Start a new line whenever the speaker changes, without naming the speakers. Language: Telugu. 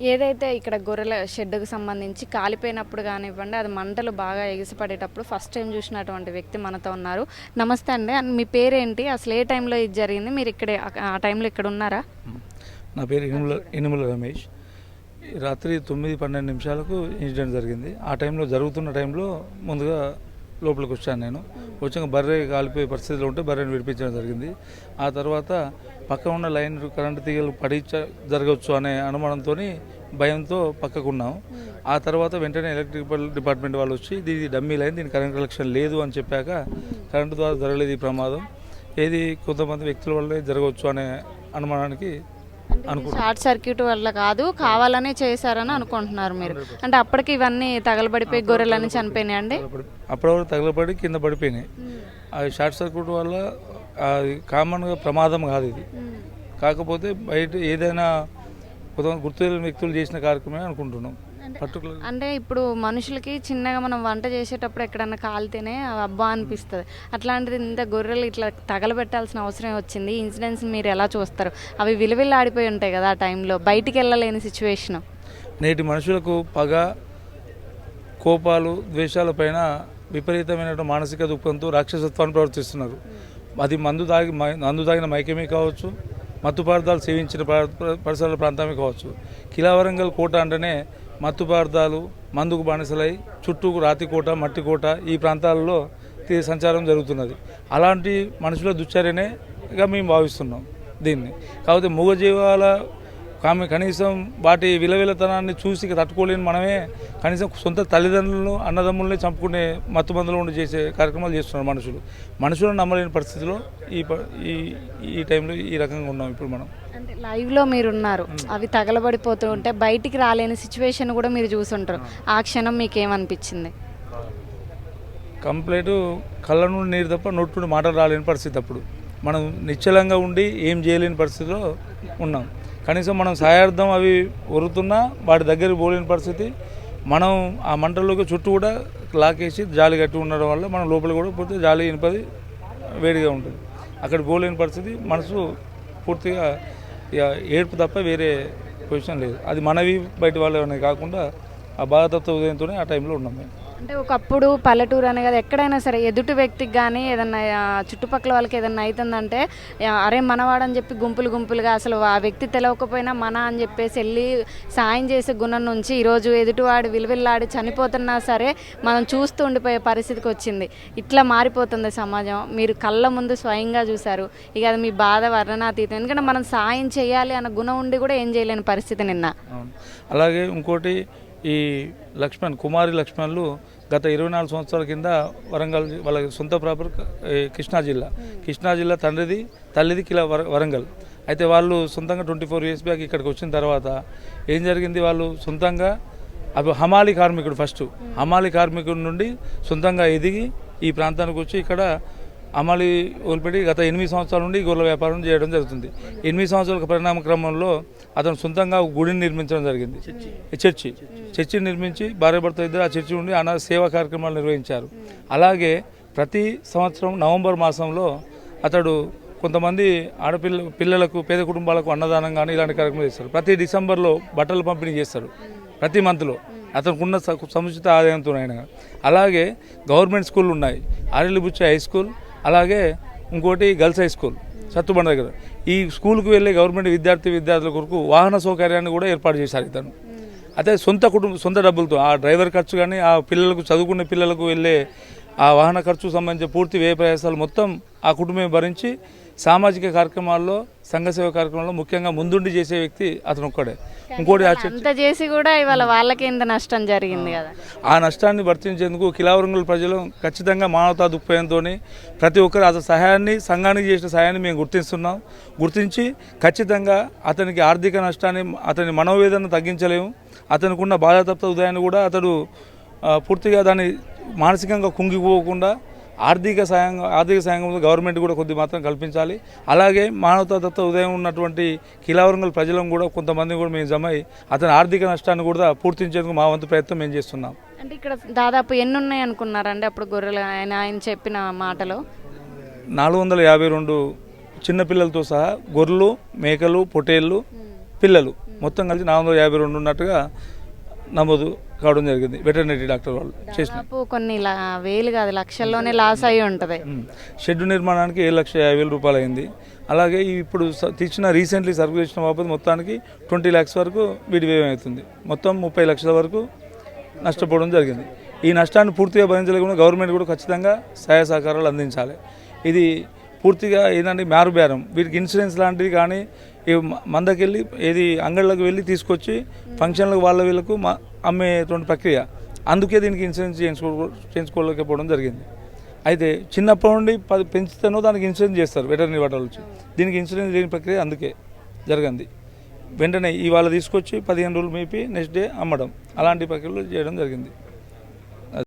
ఏదైతే ఇక్కడ గొర్రెల షెడ్డుకు సంబంధించి కాలిపోయినప్పుడు కానివ్వండి అది మంటలు బాగా ఎగిసిపడేటప్పుడు ఫస్ట్ టైం చూసినటువంటి వ్యక్తి మనతో ఉన్నారు. నమస్తే అండి. అండ్ మీ పేరేంటి? అసలు ఏ టైంలో ఇది జరిగింది? మీరు ఇక్కడే ఆ టైంలో ఇక్కడ ఉన్నారా?
నా పేరు ఇనుముల ఇనుముల రమేష్. రాత్రి తొమ్మిది పన్నెండు నిమిషాలకు ఇన్సిడెంట్ జరిగింది. ఆ టైంలో జరుగుతున్న టైంలో ముందుగా లోపలికి వచ్చాను నేను. వచ్చాక బర్రె కాలిపోయే పరిస్థితిలో ఉంటే బర్రెని విడిపించడం జరిగింది. ఆ తర్వాత పక్కన ఉన్న లైన్ కరెంటు తీగలు పడించ జరగవచ్చు అనే అనుమానంతో భయంతో పక్కకున్నాం. ఆ తర్వాత వెంటనే ఎలక్ట్రికల్ డిపార్ట్మెంట్ వాళ్ళు వచ్చి ఇది డమ్మీ లైన్ దీని కరెంట్ కలెక్షన్ లేదు అని చెప్పాక కరెంటు ద్వారా జరగలేదు ఈ ప్రమాదం. ఏది కొంతమంది వ్యక్తుల వల్లే జరగవచ్చు అనే అనుమానానికి
షార్ట్ సర్క్యూట్ వల్ల కాదు కావాలనే చేశారని అనుకుంటున్నారు మీరు. అంటే అప్పటికి ఇవన్నీ తగలబడిపోయి గొర్రెలన్నీ చనిపోయినాయండి?
తగలబడి- అప్పటివరకు తగలబడి కింద పడిపోయినాయి. అది షార్ట్ సర్క్యూట్ వల్ల అది కామన్గా ప్రమాదం కాదు ఇది. కాకపోతే బయట ఏదైనా కొంతమంది గుర్తు వ్యక్తులు చేసిన కార్యక్రమమే అనుకుంటున్నాం. పర్టికులర్
అంటే ఇప్పుడు మనుషులకి చిన్నగా మనం వంట చేసేటప్పుడు ఎక్కడన్నా కాలితేనే అబ్బా అనిపిస్తుంది. అట్లాంటిది ఇంత గొర్రెలు ఇట్లా తగలబెట్టాల్సిన అవసరం వచ్చింది. ఇన్సిడెంట్స్ మీరు ఎలా చూస్తారు? అవి విలువిల్లాడిపోయి ఉంటాయి కదా ఆ టైంలో. బయటికి వెళ్ళలేని సిచ్యువేషన్.
నేటి మనుషులకు పగ కోపాలు ద్వేషాల పైన విపరీతమైన మానసిక దుఃఖంతో రాక్షసత్వాన్ని ప్రవర్తిస్తున్నారు. అది మందు తాగి మందు తాగిన మైకమే కావచ్చు మత్తు పదార్థాలు సేవించిన ప- ప- పరిసరాల ప్రాంతమే కావచ్చు. కిలా వరంగల్ కోట అంటేనే మత్తు పదార్థాలు మందుకు బానిసలై చుట్టూ రాతి మట్టికోట మట్టి కోట ఈ ప్రాంతాలలో తీ- సంచారం జరుగుతున్నది. అలాంటి మనుషుల దుశ్చర్యనేగా మేము భావిస్తున్నాం దీన్ని. కాకపోతే మూగజీవాల ఆమె కనీసం వాటి విలవిలతనాన్ని చూసి తట్టుకోలేని మనమే కనీసం సొంత తల్లిదండ్రులను అన్నదమ్ముల్ని చంపుకునే మత్తు మందులు ఉండి చేసే కార్యక్రమాలు చేస్తున్నారు మనుషులు. మనుషులను నమ్మలేని పరిస్థితిలో ఈ ఈ టైంలో ఈ రకంగా ఉన్నాం ఇప్పుడు మనం.
అంటే లైవ్లో మీరు ఉన్నారు అవి తగలబడిపోతూ ఉంటే బయటికి రాలేని సిచ్యువేషన్ కూడా మీరు చూసుంటారు. ఆ. క్షణం మీకు ఏమనిపించింది
కంప్లీట్ కళ్ళ నుండి నీరు తప్ప నోటి నుండి మాటలు రాలేని పరిస్థితి అప్పుడు. మనం నిశ్చలంగా ఉండి ఏం చేయలేని పరిస్థితిలో ఉన్నాం. కనీసం మనం సాయార్థం అవి ఒరుతున్నా వాటి దగ్గరికి పోలేని పరిస్థితి. మనం ఆ మంటల్లోకి చుట్టూ కూడా లాకేసి జాలి కట్టి ఉండడం వల్ల మనం లోపల కూడా పోతే జాలి ఇనిపది వేడిగా ఉంటుంది. అక్కడ పోలేని పరిస్థితి మనసు పూర్తిగా ఇక ఏడుపు తప్ప వేరే పొజిషన్ లేదు. అది మనవి బయట వాళ్ళు అనేది కాకుండా ఆ బాధతత్వ ఉదయంతోనే ఆ టైంలో ఉన్నాం మేము.
అంటే ఒకప్పుడు పల్లెటూరు అనే కదా ఎక్కడైనా సరే ఎదుటి వ్యక్తికి కానీ ఏదన్నా చుట్టుపక్కల వాళ్ళకి ఏదన్నా అవుతుందంటే అరే మనవాడని చెప్పి గుంపులు గుంపులుగా అసలు ఆ వ్యక్తి తెలవకపోయినా మన అని చెప్పేసి వెళ్ళి సాయం చేసే గుణం నుంచి ఈరోజు ఎదుటివాడు విలువిల్లాడి చనిపోతున్నా సరే మనం చూస్తూ ఉండిపోయే పరిస్థితికి వచ్చింది. ఇట్లా మారిపోతుంది సమాజం. మీరు కళ్ళ ముందు స్వయంగా చూశారు. ఇక అది మీ బాధ వర్ణనాతీతం. ఎందుకంటే మనం సాయం చేయాలి అన్న గుణం ఉండి కూడా ఏం చేయలేని పరిస్థితి నిన్న.
అలాగే ఇంకోటి ఈ లక్ష్మణ్ కుమారి లక్ష్మణ్లు గత ఇరవై నాలుగు సంవత్సరాల కింద వరంగల్ వాళ్ళ సొంత ప్రాపర్ కృష్ణా జిల్లా. కృష్ణా జిల్లా తండ్రిది తల్లిది కిలా వర వరంగల్. అయితే వాళ్ళు సొంతంగా ట్వంటీ ఫోర్ ఇయర్స్ బ్యాక్ ఇక్కడికి వచ్చిన తర్వాత ఏం జరిగింది వాళ్ళు? సొంతంగా అవి హమాలి కార్మికుడు ఫస్ట్. హమాలి కార్మికుడి నుండి సొంతంగా ఎదిగి ఈ ప్రాంతానికి వచ్చి ఇక్కడ అమలు వదిలిపెట్టి గత ఎనిమిది సంవత్సరాల నుండి గొర్రెల వ్యాపారం చేయడం జరుగుతుంది. ఎనిమిది సంవత్సరాల పరిణామ క్రమంలో అతను సొంతంగా గుడిని నిర్మించడం జరిగింది. ఈ చర్చి. చర్చిని నిర్మించి భార్యాభర్త ఇద్దరు ఆ చర్చి నుండి అన్న సేవా కార్యక్రమాలు నిర్వహించారు. అలాగే ప్రతి సంవత్సరం నవంబర్ మాసంలో అతడు కొంతమంది ఆడపిల్ల పిల్లలకు పేద కుటుంబాలకు అన్నదానం కానీ ఇలాంటి కార్యక్రమాలు చేస్తారు. ప్రతి డిసెంబర్లో బట్టలు పంపిణీ చేస్తాడు ప్రతి మంత్లో. అతనికి ఉన్న స- సముచిత ఆదాయంతో ఆయన అలాగే గవర్నమెంట్ స్కూళ్ళు ఉన్నాయి. ఆరెల్లిబుచ్చ హై స్కూల్ అలాగే ఇంకోటి గర్ల్స్ హై స్కూల్ సత్తుబండ దగ్గర. ఈ స్కూల్కి వెళ్ళే గవర్నమెంట్ విద్యార్థి విద్యార్థుల కొరకు వాహన సౌకర్యాన్ని కూడా ఏర్పాటు చేశారు ఇతను. అయితే సొంత కుటుంబం సొంత డబ్బులతో ఆ డ్రైవర్ ఖర్చు కానీ ఆ పిల్లలకు చదువుకునే పిల్లలకు వెళ్ళే ఆ వాహన ఖర్చు సంబంధించిన పూర్తి వ్యయ ప్రయాసాలు మొత్తం ఆ కుటుంబమే భరించి సామాజిక కార్యక్రమాల్లో సంఘ సేవ కార్యక్రమాల్లో ముఖ్యంగా ముందుండి చేసే వ్యక్తి అతను ఒక్కడే. ఇంకోటి
అంత చేసి కూడా ఇవాళ వాళ్ళకి ఎంత నష్టం జరిగింది కదా.
ఆ నష్టాన్ని భర్తించేందుకు కిలావరంగుల ప్రజలు ఖచ్చితంగా మానవతా దృక్పథంతో ప్రతి ఒక్కరు అతని సహాయాన్ని సంఘానికి చేసిన సహాయాన్ని మేము గుర్తిస్తున్నాం. గుర్తించి ఖచ్చితంగా అతనికి ఆర్థిక నష్టాన్ని అతని మనోవేదన తగ్గించలేము. అతనికి ఉన్న బాధాతప్త ఉదయాన్ని కూడా అతడు పూర్తిగా దాన్ని మానసికంగా కుంగిపోకుండా ఆర్థిక సాయం ఆర్థిక సాయం గవర్నమెంట్ కూడా కొద్ది మాత్రం కల్పించాలి. అలాగే మానవతా దత్త ఉదయం ఉన్నటువంటి కిలావరంగల్ ప్రజలను కూడా కొంతమంది కూడా మేము జమై అతని ఆర్థిక నష్టాన్ని కూడా పూర్తించేందుకు మా వంతు ప్రయత్నం మేము చేస్తున్నాం.
అంటే ఇక్కడ దాదాపు ఎన్ని ఉన్నాయి అనుకున్నారండి అప్పుడు గొర్రెలు? ఆయన ఆయన చెప్పిన మాటలో.
నాలుగు వందల యాభై రెండు చిన్నపిల్లలతో సహా గొర్రెలు మేకలు పొటేళ్ళు పిల్లలు. మొత్తం కలిసి నాలుగు వందల యాభై రెండు ఉన్నట్టుగా నమోదు కావడం జరిగింది. వెటర్నరీ డాక్టర్ వాళ్ళు చేసిన.
కొన్ని వేలు కాదు లక్షల్లోనే లాస్ అయి ఉంటుంది.
షెడ్ నిర్మాణానికి ఏడు లక్షల యాభై వేల రూపాయలు అయింది. అలాగే ఇప్పుడు తెచ్చిన రీసెంట్లీ సర్వే చేసిన బాబు మొత్తానికి ట్వంటీ ల్యాక్స్ వరకు వ్యయం అవుతుంది. మొత్తం ముప్పై లక్షల వరకు నష్టపోవడం జరిగింది. ఈ నష్టాన్ని పూర్తిగా భరించలేకుండా గవర్నమెంట్ కూడా ఖచ్చితంగా సహాయ సహకారాలు అందించాలి. ఇది పూర్తిగా ఏంటంటే మారుబేరం. వీరికి ఇన్సూరెన్స్ లాంటివి కానీ ఈ మందకెళ్ళి ఏది అంగళ్ళకి వెళ్ళి తీసుకొచ్చి ఫంక్షన్లకు వాళ్ళ వీళ్ళకు మా అమ్మేటువంటి ప్రక్రియ. అందుకే దీనికి ఇన్సూరెన్స్ చేయించుకో చేయించుకోలేకపోవడం జరిగింది. అయితే చిన్నప్పటి నుండి పది పెంచుతానో దానికి ఇన్సూరెన్స్ చేస్తారు వెటర్నరీ వాటర్ వచ్చి. దీనికి ఇన్సూరెన్స్ లేని ప్రక్రియ అందుకే జరిగింది. వెంటనే ఇవాళ తీసుకొచ్చి పదిహేను రోజులు మేపి నెక్స్ట్ డే అమ్మడం. అలాంటి ప్రక్రియలు చేయడం జరిగింది.